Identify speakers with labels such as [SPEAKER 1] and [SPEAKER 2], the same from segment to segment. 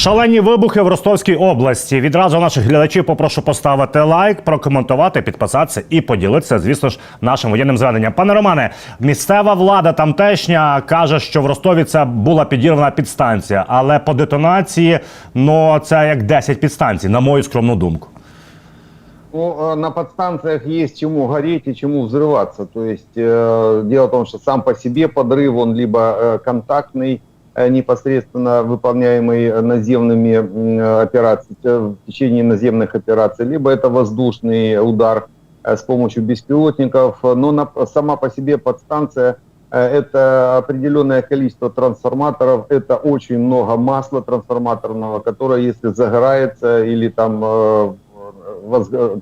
[SPEAKER 1] Шалені вибухи в Ростовській області. Відразу наших глядачів попрошу поставити лайк, прокоментувати, підписатися і поділитися, звісно ж, нашим воєнним зведенням. Пане Романе, місцева влада тамтешня каже, що в Ростові це була підірвана підстанція, але по детонації ну це як 10 підстанцій, на мою скромну думку.
[SPEAKER 2] Ну, э, на подстанциях есть чему гореть и чему взрываться. То есть э, дело в том, что сам по себе подрыв, он либо э, контактный, э, непосредственно выполняемый наземными м, операциями, в течение наземных операций, либо это воздушный удар э, с помощью беспилотников. Но на, сама по себе подстанция э, это определенное количество трансформаторов, это очень много масла трансформаторного, которое, если загорается или там, э,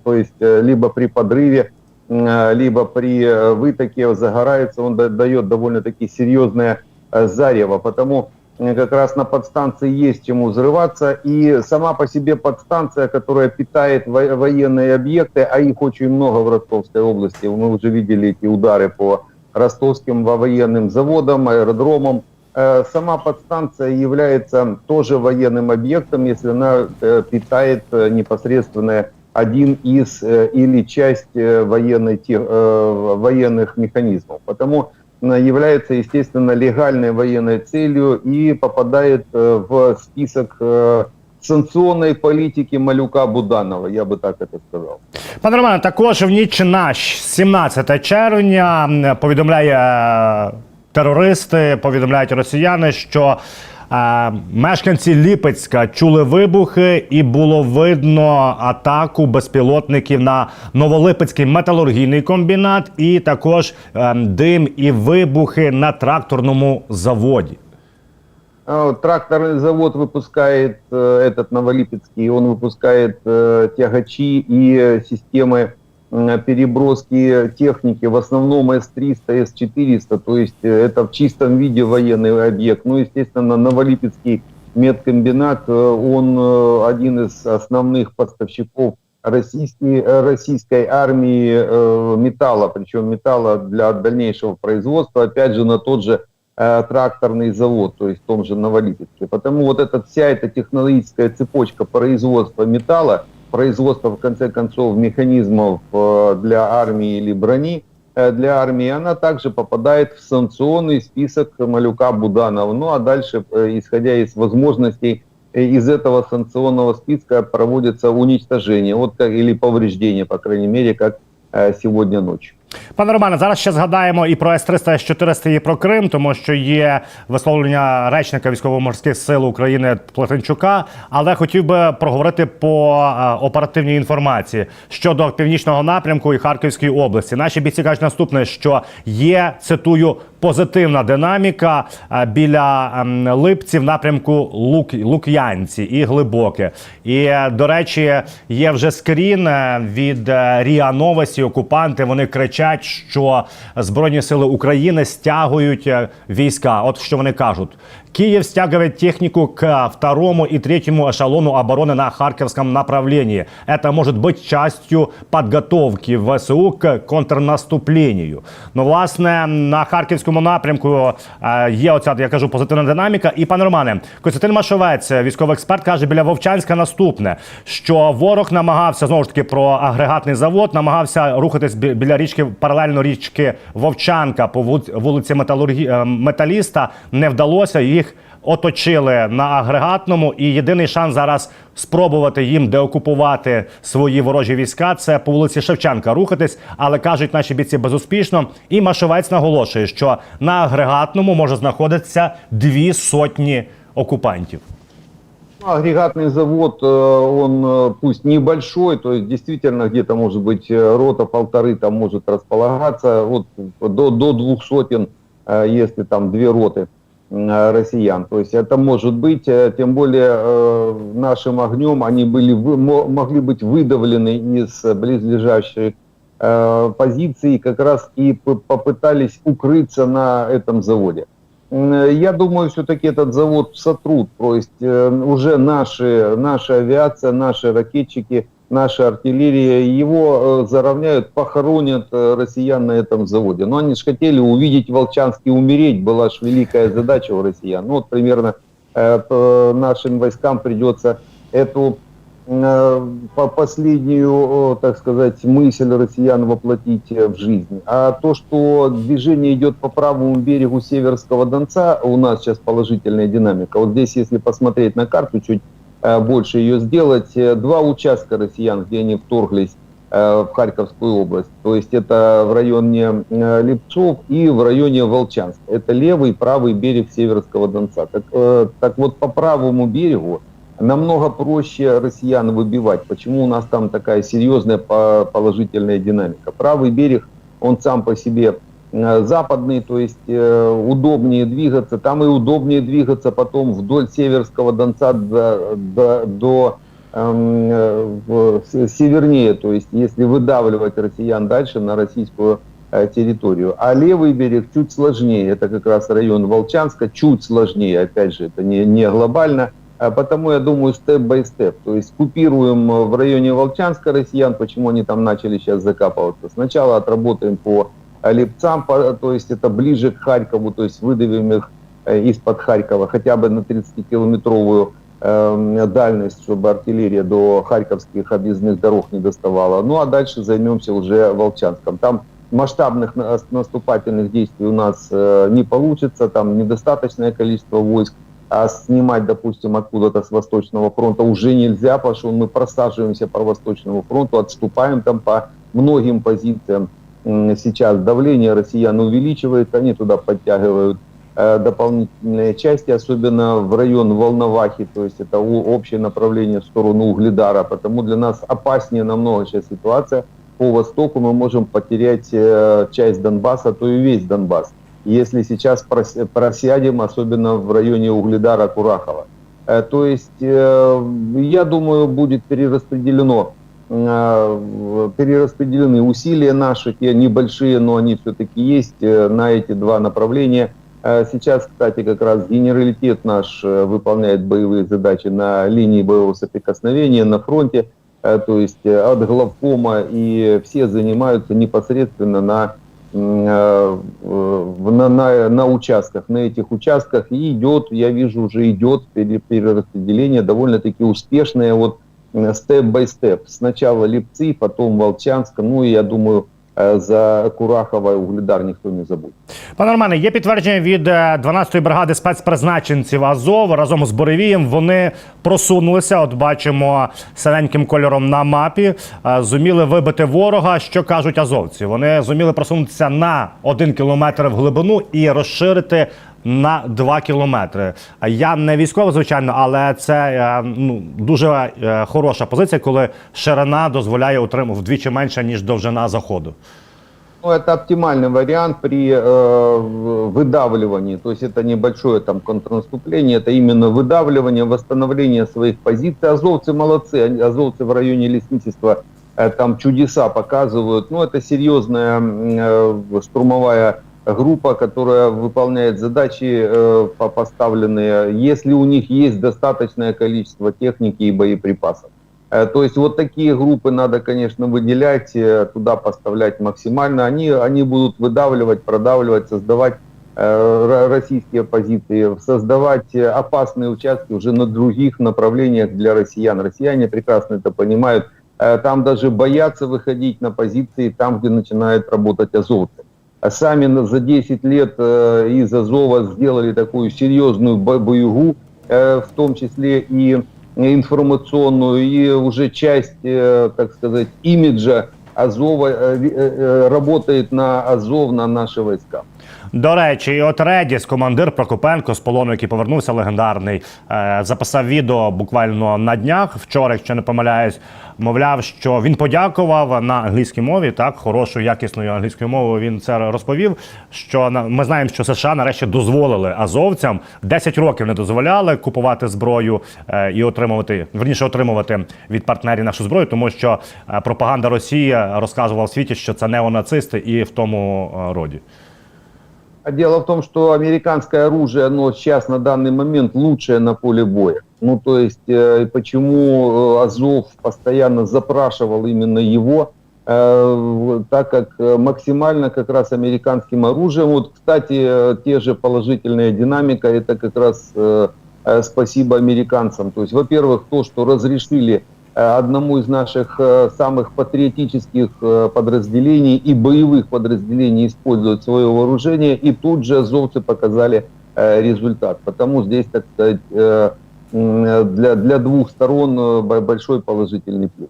[SPEAKER 2] то есть э, либо при подрыве, э, либо при э, вытоке загорается, он да- дает довольно-таки серьезное э, зарево. Потому э, как раз на подстанции есть чему взрываться. И сама по себе подстанция, которая питает во- военные объекты, а их очень много в Ростовской области, мы уже видели эти удары по ростовским во- военным заводам, аэродромам, Э, Сама подстанция является тоже военным объектом, если она э, питает э, непосредственно один из э, или часть э, военной, э, военных механизмов. Потому э, является, естественно, легальной военной целью и попадает э, в список э, санкционной политики Малюка Буданова, я бы так это сказал.
[SPEAKER 1] Пане Романе, також в ніч на 17 червня м, повідомляє е, терористи, повідомляють росіяни, що е, мешканці Ліпецька чули вибухи, і було видно атаку безпілотників на Новолипецький металургійний комбінат, і також е, дим і вибухи на тракторному заводі.
[SPEAKER 2] А, вот Тракторный завод выпускает, э, этот Новолипецкий, он выпускает э, тягачи и э, системы м, переброски техники, в основном С-300, С-400, то есть э, это в чистом виде военный объект. Ну, естественно, Новолипецкий медкомбинат, э, он э, один из основных поставщиков российской, э, российской армии э, металла, причем металла для дальнейшего производства, опять же, на тот же э, тракторный завод, то есть в том же Новолипецке. Потому вот эта вся эта технологическая цепочка производства металла, производства, в конце концов, механизмов э, для армии или брони э, для армии, она также попадает в санкционный список Малюка Буданова. Ну а дальше, э, исходя из возможностей, из этого санкционного списка проводится уничтожение вот или повреждение, по крайней мере, как сегодня ночью.
[SPEAKER 1] Пане Романе, зараз ще згадаємо і про С-300, С-400, і про Крим, тому що є висловлення речника військово-морських сил України Плетенчука. Але хотів би проговорити по е, оперативній інформації щодо північного напрямку і Харківської області. Наші бійці кажуть наступне, що є цитую. Позитивна динаміка е, біля ем, Липці в напрямку Лук, Лук'янці і Глибоке. І, е, до речі, є вже скрін від РІА Новості. Окупанти вони кричать, що Збройні сили України стягують е, війська. От що вони кажуть. Киев стягивает технику к второму и третьему эшелону обороны на Харьковском направлении. Это может быть частью подготовки ВСУ к контрнаступлению. Ну, власне, на харківському напрямку е, є оця, я кажу, позитивна динаміка. І пане Романе, Костянтин Машовець, військовий експерт, каже біля Вовчанська наступне, що ворог намагався знову ж таки про агрегатний завод, намагався рухатись бі- біля річки паралельно річки Вовчанка по вулиці- вулиці Металургі... е, Металіста. Не вдалося їх. Оточили на агрегатному, і єдиний шанс зараз спробувати їм деокупувати свої ворожі війська. Це по вулиці Шевченка рухатись, але кажуть наші бійці безуспішно. І Машовець наголошує, що на агрегатному може знаходитися дві сотні окупантів.
[SPEAKER 2] Ну, Агрегатный завод, э, он э, пусть небольшой, то есть действительно где-то может быть э, рота полторы там может располагаться, вот до, до двух сотен, э, если там две роты м, э, Россиян. То есть это может быть, э, тем более э, нашим огнем они были, могли быть выдавлены из э, близлежащих э, позиций, как раз и попытались укрыться на этом заводе. Я думаю, все-таки этот завод сотрут. То есть э, уже наши, наша авиация, наши ракетчики, наша артиллерия его э, заровняют, похоронят э, россиян на этом заводе. Но они же хотели увидеть Волчанский умереть, была же великая задача у россиян. Ну вот примерно э, нашим войскам придется эту по- последнюю, так сказать, мысль россиян воплотить в жизнь. А то, что движение идет по правому берегу Северского Донца, у нас сейчас положительная динамика. Вот здесь, если посмотреть на карту, чуть больше ее сделать, э, два участка россиян, где они вторглись э, в Харьковскую область. То есть это в районе э, Липцов и в районе Волчанска. Это левый и правый берег Северского Донца. Так, э, так вот, по правому берегу намного проще россиян выбивать. Почему у нас там такая серьезная по- положительная динамика? Правый берег, он сам по себе э, западный, то есть э, удобнее двигаться. Там и удобнее двигаться потом вдоль Северского Донца до, до, до эм, э, севернее, то есть если выдавливать россиян дальше на российскую э, территорию. А левый берег чуть сложнее, это как раз район Волчанска, чуть сложнее, опять же, это не, не глобально, а потому я думаю степ-бай-степ, то есть купируем э, в районе Волчанска россиян, почему они там начали сейчас закапываться. Сначала отработаем по э, Липцам, то есть это ближе к Харькову, то есть выдавим их э, из-под Харькова хотя бы на 30-километровую э, дальность, чтобы артиллерия до харьковских объездных дорог не доставала. Ну а дальше займемся уже Волчанском. Там масштабных на- наступательных действий у нас э, не получится, там недостаточное количество войск, а снимать, допустим, откуда-то с Восточного фронта уже нельзя, потому что мы просаживаемся по Восточному фронту, отступаем там по многим позициям. Сейчас давление россиян увеличивается, они туда подтягивают э, дополнительные части, особенно в район Волновахи, то есть это общее направление в сторону Угледара, потому для нас опаснее намного сейчас ситуация. По востоку мы можем потерять э, часть Донбасса, то и весь Донбасс. Если сейчас прос- просядем, особенно в районе Угледара, Курахова. Э, То есть, я думаю, будет перераспределено перераспределены усилия наши, те небольшие, но они все-таки есть э, на эти два направления. Э, Сейчас, кстати, как раз генералитет наш э, выполняет боевые задачи на линии боевого соприкосновения, на фронте, Э, то есть э, от главкома, и все занимаются непосредственно на, э, на, на, на участках. На этих участках и идет, я вижу, уже идет пере- перераспределение довольно-таки успешное, вот степ-бай-степ. Сначала Липцы, потом Волчанска, ну и я думаю, э, за Курахова и Угледар никто не забудет.
[SPEAKER 1] Пане Романе, є підтвердження від е, 12-ї бригади спецпризначенців Азов разом з Боревієм. Вони просунулися. От бачимо синеньким кольором на мапі. е, Зуміли вибити ворога. Що кажуть азовці? Вони зуміли просунутися на один кілометр в глибину і розширити На 2 кілометри. Я не військовий, звичайно, але це е, ну, дуже е, хороша позиція, коли ширина дозволяє отримати вдвічі менше, ніж довжина заходу.
[SPEAKER 2] Ну, это оптимальный вариант при э, в- выдавливании. То есть это небольшое там контрнаступление, это именно выдавливание, восстановление своих позиций. Азовцы молодцы, они- азовцы в районе лесничества э, там чудеса показывают. Ну, это серьезная м, э, штурмовая группа, которая выполняет задачи э, по- поставленные, если у них есть достаточное количество техники и боеприпасов. Э, То есть вот такие группы надо, конечно, выделять, э, туда поставлять максимально. Они, они будут выдавливать, продавливать, создавать э, ро- российские позиции, создавать э, опасные участки уже на других направлениях для россиян. Россияне прекрасно это понимают. Э, Там даже боятся выходить на позиции там, где начинают работать азовцы. Сами за 10 лет э, из Азова сделали такую серьезную бо- боеву, э, в том числе и информационную, и уже часть, э, так сказать, имиджа Азова работает на Азов, на наши войска.
[SPEAKER 1] До речі, і от Редіс, командир Прокопенко з полону, який повернувся легендарний, е, записав відео буквально на днях. Вчора, якщо не помиляюсь, мовляв, що він подякував на англійській мові, так хорошою, якісною англійською мовою. Він це розповів. Що ми знаємо, що США нарешті дозволили азовцям 10 років не дозволяли купувати зброю е, і отримувати верніше отримувати від партнерів нашу зброю, тому що е, пропаганда Росії розказувала в світі, що це неонацисти і в тому роді.
[SPEAKER 2] А Дело в том, что американское оружие, оно сейчас на данный момент лучшее на поле боя. Ну, то есть, э, почему э, Азов постоянно запрашивал именно его, э, так как максимально как раз американским оружием. Вот, кстати, те же положительная динамика, это как раз спасибо американцам. То есть, во-первых, то, что разрешили одному из наших э, самых патриотических э, подразделений и боевых подразделений использовать свое вооружение, и тут же азовцы показали э, результат. Потому здесь, так сказать, э, для, для двух сторон э, бо- большой положительный плюс.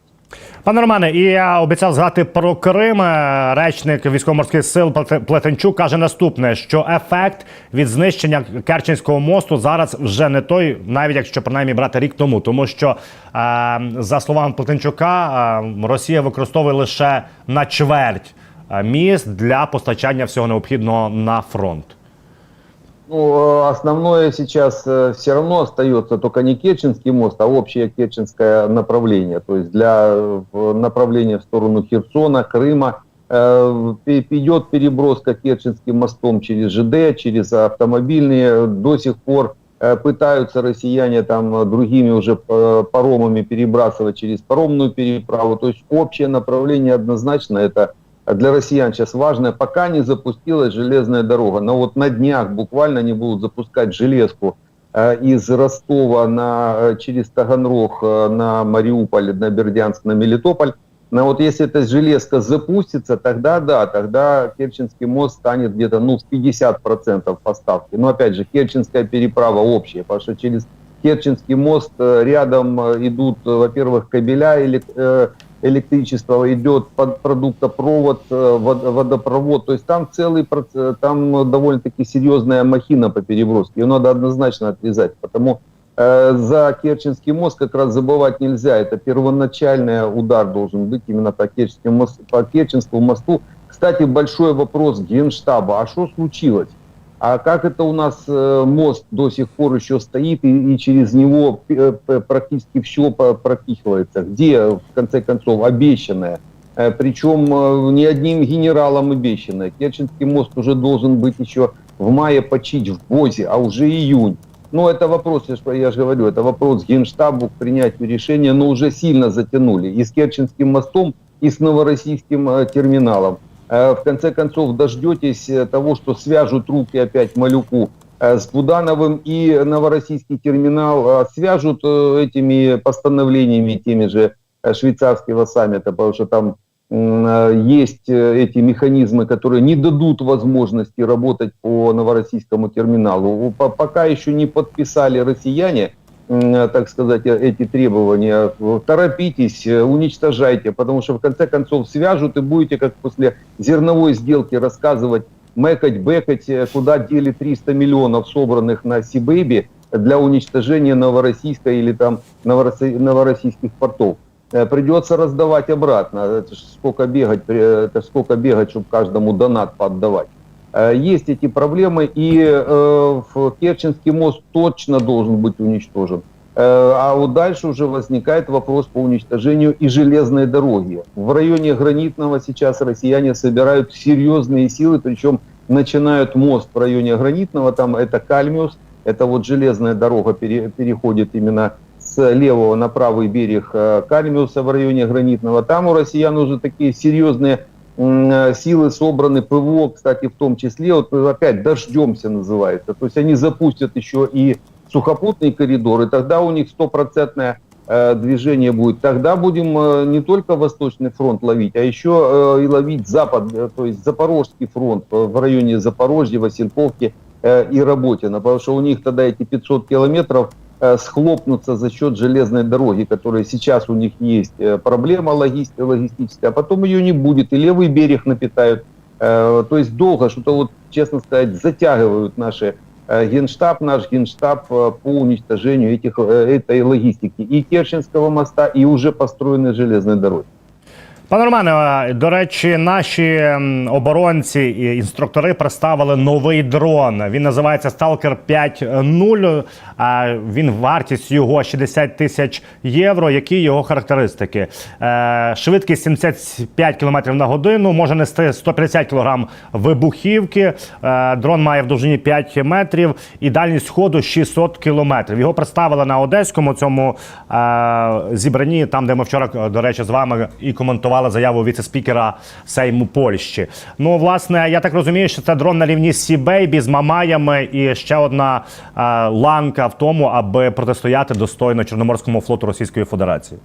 [SPEAKER 1] Пане Романе, і я обіцяв згадати про Крим. Е, Речник військово-морських сил Плете- Плетенчук каже наступне: що ефект від знищення Керченського мосту зараз вже не той, навіть якщо принаймні брати рік тому, тому що е, за словами Плетенчука, е, Росія використовує лише на чверть міст для постачання всього необхідного на фронт.
[SPEAKER 2] Ну, э, основное сейчас все равно остается только не Керченский мост, а общее Керченское направление. То есть для э, направления в сторону Херсона, Крыма э, идет переброска Керченским мостом через ЖД, через автомобильные. До сих пор э, пытаются россияне там э, другими уже э, паромами перебрасывать через паромную переправу. То есть общее направление однозначно это для россиян сейчас важное, пока не запустилась железная дорога. Но вот на днях буквально они будут запускать железку э, из Ростова на, э, через Таганрог э, на Мариуполь, на Бердянск, на Мелитополь. Но вот если эта железка запустится, тогда да, тогда Керченский мост станет где-то ну, в 50% поставки. Но опять же, Керченская переправа общая, потому что через Керченский мост рядом идут, во-первых, кабеля элек- э, электричества, идет под продуктопровод, э, вод- водопровод. То есть там целый проц- там довольно-таки серьезная махина по переброске. Ее надо однозначно отрезать. Потому э, за Керченский мост как раз забывать нельзя. Это первоначальный удар должен быть именно по Керченскому мосту. По Керченскому мосту. Кстати, большой вопрос Генштаба. А что случилось? А как это у нас э, мост до сих пор еще стоит и, и через него э, практически все пропихивается? Где, в конце концов, обещанное? Э, Причем не одним генералом обещанное. Керченский мост уже должен быть еще в мае почить в БОЗе, а уже июнь. Ну, это вопрос, ж, я же говорю, это вопрос Генштабу к принятию решения, но уже сильно затянули. И с Керченским мостом, и с Новороссийским терминалом. Э, в конце концов, дождетесь э, того, что свяжут руки опять Малюку э, с Будановым и Новороссийский терминал э, свяжут этими постановлениями теми же швейцарского саммита, потому что там есть эти механизмы, которые не дадут возможности работать по новороссийскому терминалу. По- Пока еще не подписали россияне, так сказать, э, эти требования. Торопитесь, э, уничтожайте, потому что в конце концов свяжут и будете, как после зерновой сделки, рассказывать, мэкать, бэкать, э, куда дели 300 миллионов, собранных на Сибэйби для уничтожения Новороссийска или там Новоросси- новороссийских портов. Э, Придется раздавать обратно. Это сколько бегать, э, это сколько бегать, чтобы каждому донат поотдавать. Э, Есть эти проблемы, и э, Керченский мост точно должен быть уничтожен. Э, А вот дальше уже возникает вопрос по уничтожению и железной дороги. В районе Гранитного сейчас россияне собирают серьезные силы, причем начинают мост в районе Гранитного, там это Кальмиус, это вот железная дорога пере- переходит именно с левого на правый берег э, Кальмиуса в районе Гранитного. Там у россиян уже такие серьезные силы собраны, ПВО, кстати, в том числе. Вот опять дождемся называется. То есть они запустят еще и сухопутный коридор, и тогда у них стопроцентное э, движение будет. Тогда будем э, не только Восточный фронт ловить, а еще э, и ловить Запад, э, то есть Запорожский фронт э, в районе Запорожья, Васильковки э, и Работина, потому что у них тогда эти 500 километров э, схлопнутся за счет железной дороги, которая сейчас у них есть. Э, Проблема логист- логистическая, а потом ее не будет, и левый берег напитают. Э, То есть долго что-то, вот, честно сказать, затягивают наши генштаб, наш генштаб по уничтожению этих, этой логистики и Керченского моста, и уже построенной железной дороги.
[SPEAKER 1] Пане Романе, до речі, наші оборонці і інструктори представили новий дрон. Він називається Stalker 5.0. А Він вартість його 60 тисяч євро. Які його характеристики? Е, Швидкість 75 км на годину, може нести 150 кг вибухівки. Е, Дрон має в довжині 5 метрів і дальність ходу 600 кілометрів. Його представили на одеському цьому е, зібранні, там де ми вчора, до речі, з вами і коментували прокоментували заяву віце-спікера Сейму Польщі. Ну, власне, я так розумію, що це дрон на рівні з Сі-Бейбі з Мамаями і ще одна е, ланка в тому, аби протистояти достойно Чорноморському флоту Російської Федерації.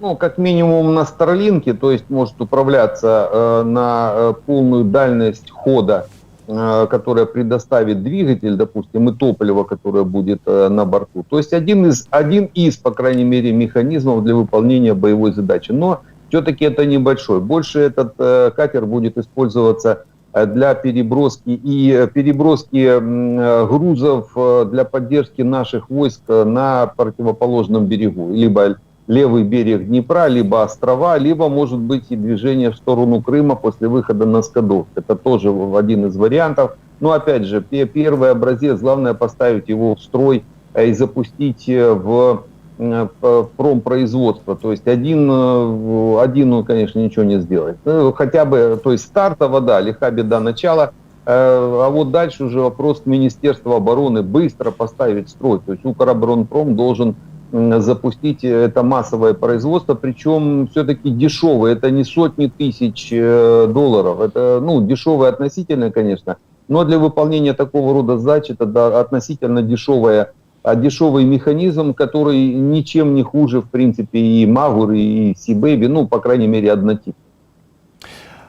[SPEAKER 2] Ну, как минимум на Старлинке, то есть может управляться э, на э, полную дальность хода, э, которая предоставит двигатель, допустим, и топливо, которое будет э, на борту. То есть один из, один из, по крайней мере, механизмов для выполнения боевой задачи. Но все-таки это небольшой. Больше этот э, катер будет использоваться э, для переброски и э, переброски э, грузов для поддержки наших войск на противоположном берегу, либо левый берег Днепра, либо острова, либо может быть и движение в сторону Крыма после выхода на Скадовск. Это тоже один из вариантов. Но опять же, пе- первый образец, главное поставить его в строй и запустить в э, п- промпроизводство. То есть один, э, один он, конечно, ничего не сделает. Ну, хотя бы, то есть стартово, да, лиха беда начала. Э, А вот дальше уже вопрос к Министерству обороны быстро поставить строй. То есть Укроборонпром должен запустить это массовое производство, причем все-таки дешевое, это не сотни тысяч долларов, это ну, дешевое относительно, конечно, но для выполнения такого рода задач это да, относительно дешевое, а дешевый механизм, который ничем не хуже, в принципе, и Магур, и Сибэби, ну, по крайней мере, однотип.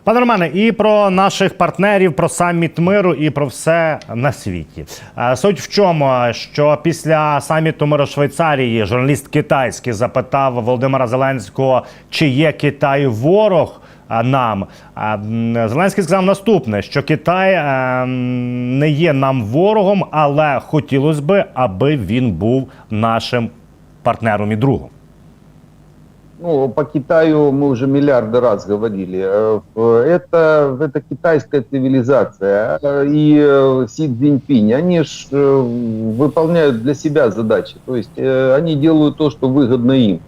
[SPEAKER 1] Пане Романе, і про наших партнерів, про саміт миру, і про все на світі. Е, Суть в чому, що після саміту миру Швейцарії журналіст китайський запитав Володимира Зеленського, чи є Китай ворог е, нам. Е, м, Зеленський сказав наступне: що Китай е, м, не є нам ворогом, але хотілося би, аби він був нашим партнером і другом.
[SPEAKER 2] Ну, по Китаю мы уже миллиарды раз говорили. Э, в- Это, это китайская цивилизация. Э, И э, Си Цзиньпинь, они ж э, выполняют для себя задачи. То есть э, они делают то, что выгодно им.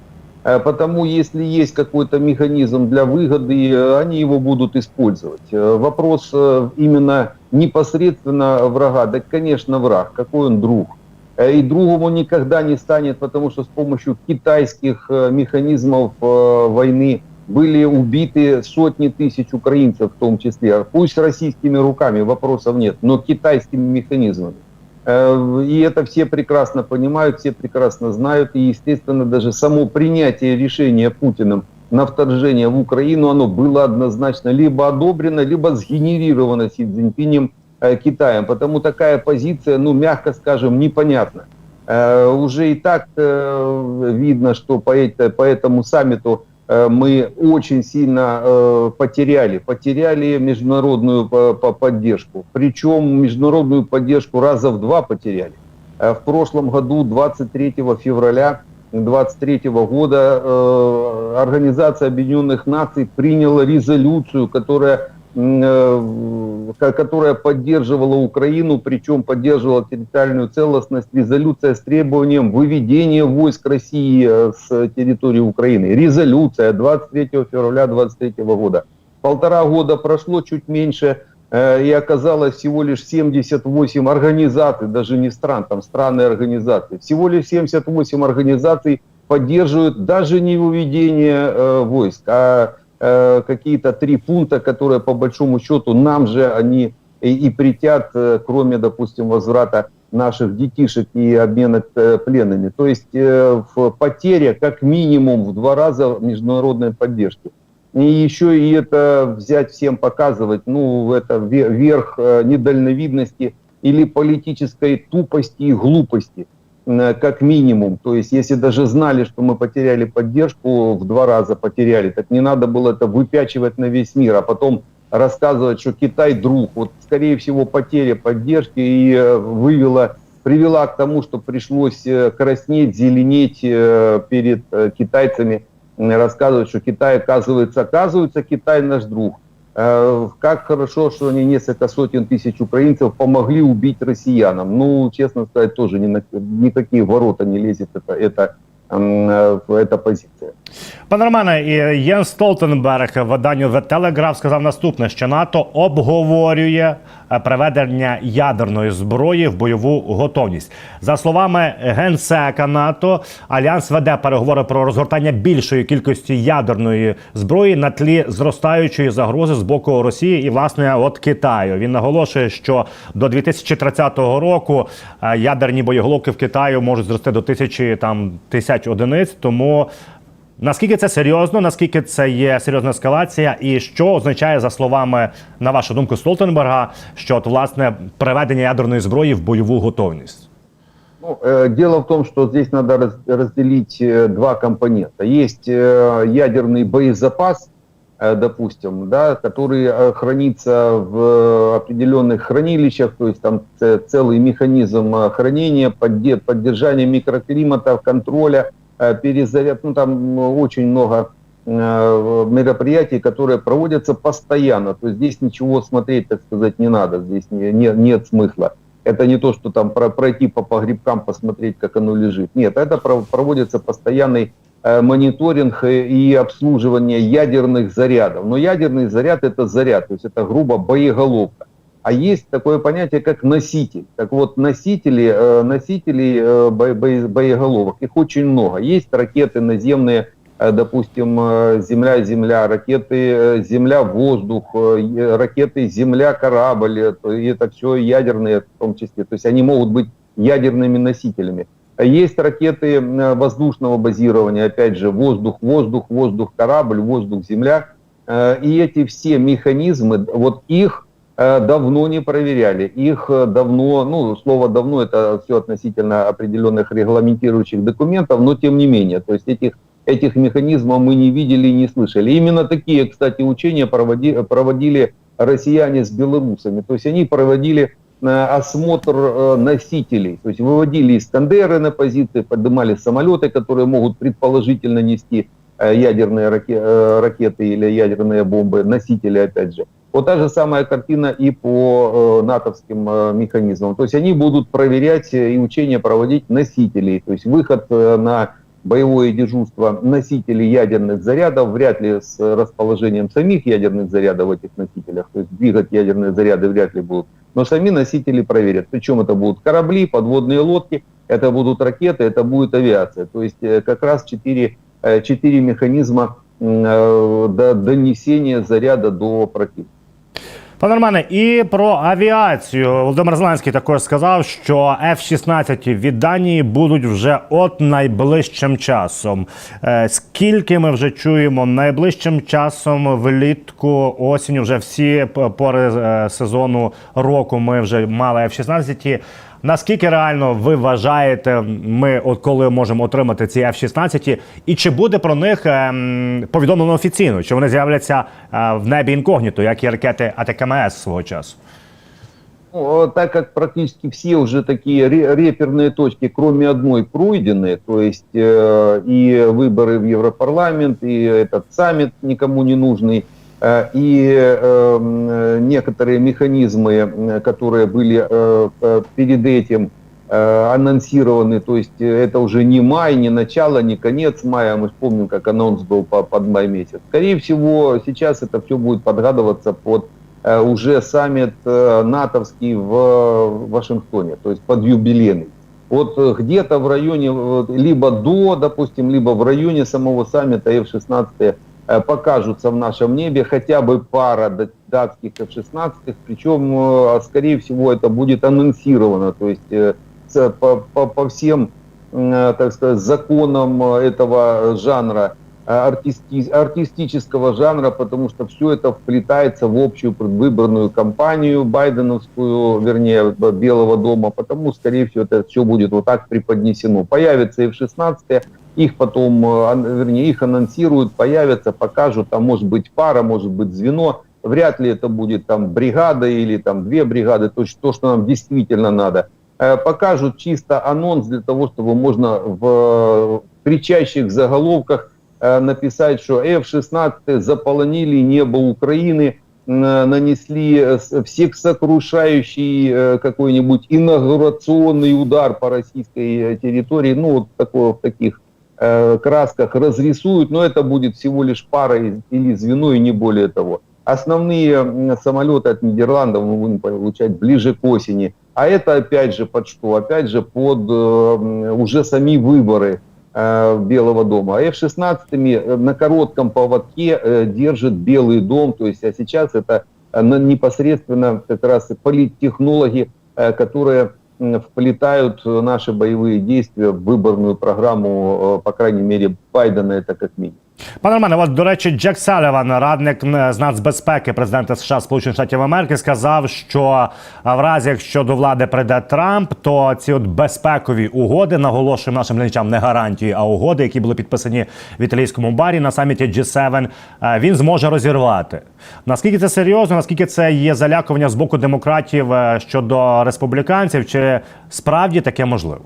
[SPEAKER 2] Э, Потому если есть какой-то механизм для выгоды, э, они его будут использовать. Э, Вопрос именно непосредственно врага. Да, конечно, враг. Какой он друг? И другом он никогда не станет, потому что с помощью китайских механизмов войны были убиты сотни тысяч украинцев в том числе. Пусть российскими руками, вопросов нет, но китайскими механизмами. Э, И это все прекрасно понимают, все прекрасно знают. И, естественно, даже само принятие решения Путиным на вторжение в Украину, оно было однозначно либо одобрено, либо сгенерировано Си Цзиньпинем э, Китаем. Потому такая позиция, ну, мягко скажем, непонятна. Э, Уже и так видно, что по, это- по этому саммиту мы очень сильно э, потеряли, потеряли международную по- поддержку. Причем международную поддержку раза в два потеряли. Э, В прошлом году, 23 февраля 23 года, э, Организация Объединенных Наций приняла резолюцию, которая э, которая поддерживала Украину, причем поддерживала территориальную целостность, резолюция с требованием выведения войск России э, с территории Украины. Резолюция 23 февраля 23 года. Полтора года прошло, чуть меньше, э, и оказалось всего лишь 78 организаций, даже не стран, там страны организации. Всего лишь 78 организаций поддерживают даже не выведение э, войск, а э, какие-то три пункта, которые по большому счету нам же они и, и притят, э, кроме, допустим, возврата наших детишек и обмена э, пленными. То есть э, в потеря как минимум в два раза международной поддержки. И еще и это взять всем показывать, ну, это ве- верх э, недальновидности или политической тупости и глупости, как минимум. То есть, если даже знали, что мы потеряли поддержку, в два раза потеряли, так не надо было это выпячивать на весь мир, а потом рассказывать, что Китай друг. Вот, скорее всего, потеря поддержки и э, вывела, привела к тому, что пришлось э, краснеть, зеленеть э, перед э, китайцами, рассказывать, что Китай, оказывается, оказывается, Китай наш друг. Как хорошо, что они несколько сотен тысяч украинцев помогли убить россиянам. Ну, честно сказать, тоже ни на никакие ворота не лезет это, это эта позиция.
[SPEAKER 1] Пане Романе, Єн Столтенберг в виданню The Telegraph сказав наступне: що НАТО обговорює е, приведення ядерної зброї в бойову готовність. За словами генсека НАТО, альянс веде переговори про розгортання більшої кількості ядерної зброї на тлі зростаючої загрози з боку Росії і власне от Китаю. Він наголошує, що до 2030 року е, ядерні боєголовки в Китаю можуть зрости до тисячі там тисяч одиниць. Тому Наскільки це серйозно? Наскільки це є серйозна ескалація, і що означає за словами, на вашу думку, Столтенберга, що от власне приведення ядерної зброї в бойову готовність?
[SPEAKER 2] Ну, э, дело в том, что здесь надо раз- разделить э, два компонента. Есть э, ядерный боезапас, э, допустим, да, который э, хранится в э, определенных хранилищах, то есть там целый механизм э, хранения, подде- поддержания микроклимата, контроля, э, перезаряд, ну там очень много э, мероприятий, которые проводятся постоянно. То есть здесь ничего смотреть, так сказать, не надо, здесь не- не- нет смысла. Это не то, что там про- пройти по погребкам, посмотреть, как оно лежит. Нет, это про- проводится постоянный э, мониторинг и, обслуживание ядерных зарядов. Но ядерный заряд это заряд, то есть это грубо боеголовка. А есть такое понятие, как носитель. Так вот, носители, э, носителей э, бо- бо- боеголовок, их очень много. Есть ракеты наземные, э, допустим, э, Земля-Земля, ракеты э, Земля-воздух, э, ракеты Земля-корабль, э, и это все ядерные в том числе. То есть они могут быть ядерными носителями. Есть ракеты воздушного базирования, опять же, воздух, воздух, воздух, корабль, воздух, земля. Э, И эти все механизмы, вот их э, давно не проверяли. Их э, давно, ну, слово давно это все относительно определенных регламентирующих документов, но тем не менее, то есть этих, этих механизмов мы не видели и не слышали. Именно такие, кстати, учения проводи, проводили россияне с белорусами. То есть они проводили осмотр э, носителей, то есть выводили Искандеры на позиции, поднимали самолеты, которые могут предположительно нести э, ядерные раке- э, ракеты или ядерные бомбы, носители опять же. Вот та же самая картина и по э, натовским э, механизмам. То есть они будут проверять э, и учения проводить носителей. То есть выход э, на боевое дежурство носителей ядерных зарядов, вряд ли с расположением самих ядерных зарядов в этих носителях, то есть двигать ядерные заряды вряд ли будут, но сами носители проверят. Причем это будут корабли, подводные лодки, это будут ракеты, это будет авиация. То есть э, как раз четыре, э, четыре механизма э, до- донесения заряда до противника.
[SPEAKER 1] Пане Романе, і про авіацію Володимир Зеленський також сказав, що F-16 від Данії будуть вже от найближчим часом. Е, Скільки ми вже чуємо найближчим часом влітку осінь вже всі пори е, сезону року ми вже мали F-16. Наскільки реально ви вважаєте, ми от коли можемо отримати ці F-16, і чи буде про них ем, повідомлено офіційно? Чи вони з'являться е, в небі інкогніто, як і ракети АТКМС свого часу?
[SPEAKER 2] Ну, э, так как практически все уже такие ре- реперные точки, кроме одной, пройдены, то есть э, и выборы в Европарламент, и этот саммит никому не нужный, э, И э, э, некоторые механизмы, э, которые были э, э, перед этим э, анонсированы, то есть э, это уже не май, не начало, не конец мая, мы ж помним, как анонс был по- под май месяц. Скорее всего, сейчас это все будет подгадываться под э, уже саммит э, натовский в э, Вашингтоне, то есть под юбилейный. Вот э, где-то в районе, либо до, допустим, либо в районе самого саммита F-16 э, покажутся в нашем небе хотя бы пара датских F-16, причем, э, скорее всего, это будет анонсировано, то есть э, по, по- по всем, э, так сказать, законам э, этого жанра, э, артисти- артистического жанра, потому что все это вплетается в общую предвыборную кампанию байденовскую, вернее, Белого дома, потому, скорее всего, это все будет вот так преподнесено. Появится F-16, их потом, э, вернее, их анонсируют, появятся, покажут, там может быть пара, может быть звено, вряд ли это будет там бригада или там две бригады, то есть то, что нам действительно надо. Э, Покажут чисто анонс для того, чтобы можно в э, кричащих заголовках написать, что F-16 заполонили небо Украины, нанесли всех сокрушающий какой-нибудь инаугурационный удар по российской территории, ну вот такого, в таких э, красках разрисуют, но это будет всего лишь пара или звено и не более того. Основные самолеты от Нидерландов мы будем получать ближе к осени. А это опять же под что? Опять же под э, уже сами выборы э, Белого дома. А F-16 э, на коротком поводке держит Белый дом. То есть, а сейчас это непосредственно как раз политтехнологи, которые вплетают наши боевые действия в выборную программу, э, по крайней мере, Байдена это как минимум.
[SPEAKER 1] Пане Романе, от, до речі, Джек Саліван, радник з нацбезпеки президента США Сполучених Штатів Америки, сказав, що в разі, якщо до влади прийде Трамп, то ці от безпекові угоди наголошуємо нашим глядачам не гарантії, а угоди, які були підписані в італійському барі на саміті G7, е, він зможе розірвати. Наскільки це серйозно? Наскільки це є залякування з боку демократів е, щодо республіканців? Чи справді таке можливо?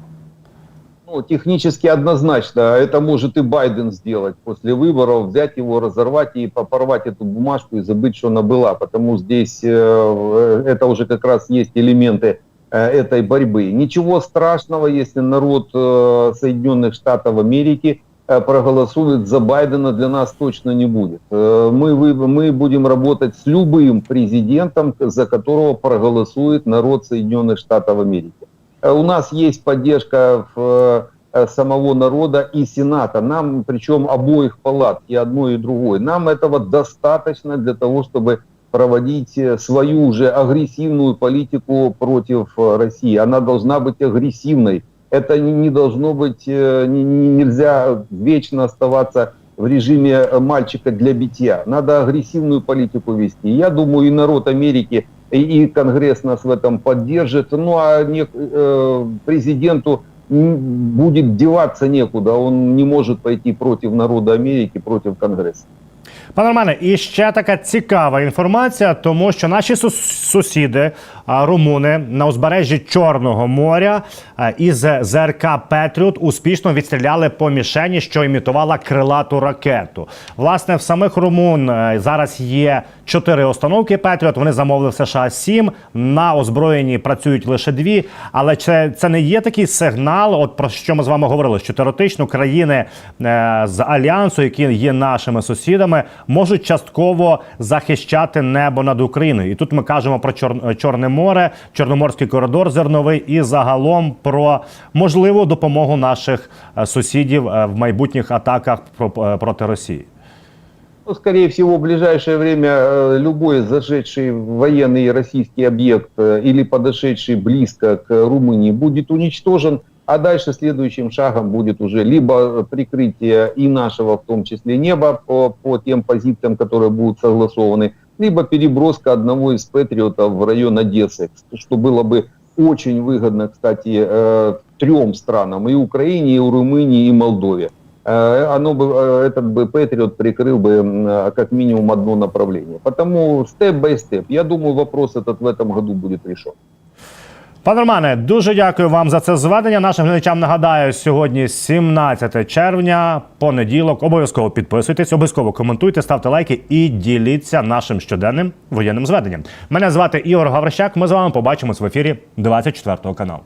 [SPEAKER 2] Ну, технически однозначно. Это может и Байден сделать после выборов, взять его, разорвать и порвать эту бумажку и забыть, что она была. Потому здесь э, это уже как раз есть элементы э, этой борьбы. Ничего страшного, если народ э, Соединенных Штатов Америки э, проголосует за Байдена, для нас точно не будет. Э, Мы, мы будем работать с любым президентом, за которого проголосует народ Соединенных Штатов Америки. Э, У нас есть поддержка в, э, самого народа и Сената. Нам, причем обоих палат, и одной, и другой. Нам этого достаточно для того, чтобы проводить э, свою уже агрессивную политику против России. Она должна быть агрессивной. Это не, должно быть, не- не- нельзя вечно оставаться в режиме мальчика для битья. Надо агрессивную политику вести. Я думаю, и народ Америки, и, Конгресс нас в этом поддержит. Ну а не, э, президенту будет деваться некуда. Он не может пойти против народа Америки, против Конгресса.
[SPEAKER 1] Пане Романе, і ще така цікава інформація, тому що наші сусіди, румуни на узбережжі Чорного моря із ЗРК Петріот успішно відстріляли по мішені, що імітувала крилату ракету. Власне, в самих румун зараз є чотири установки Петріот. Вони замовили в США сім. На озброєнні працюють лише дві. Але це, це не є такий сигнал, от про що ми з вами говорили, що теоретично країни е, з альянсу, які є нашими сусідами, можуть частково захищати небо над Україною. І тут ми кажемо про Чор... Чорне море, Чорноморський коридор зерновий і загалом про можливу допомогу наших е, сусідів е, в майбутніх атаках про- е, проти Росії.
[SPEAKER 2] Ну, скорее всего, в ближайшее время э, любой зашедший военный российский объект э, или подошедший близко к Румынии будет уничтожен, а дальше следующим шагом будет уже либо прикрытие и нашего, в том числе неба по, по тем позициям, которые будут согласованы, либо переброска одного из патриотов в район Одессы, что было бы очень выгодно, кстати, э, трем странам, и Украине, и Румынии, и Молдове. Э, оно бы, э, этот бы Патриот прикрыл бы как минимум одно направление. Потому степ-бай-степ. Я думаю, вопрос этот в этом году будет решен.
[SPEAKER 1] Пане Романе, дуже дякую вам за це зведення. Нашим глядачам нагадаю, сьогодні 17 червня, понеділок. Обов'язково підписуйтесь, обов'язково коментуйте, ставте лайки і діліться нашим щоденним воєнним зведенням. Мене звати Ігор Гаврищак. Ми з вами побачимось в ефірі 24 каналу.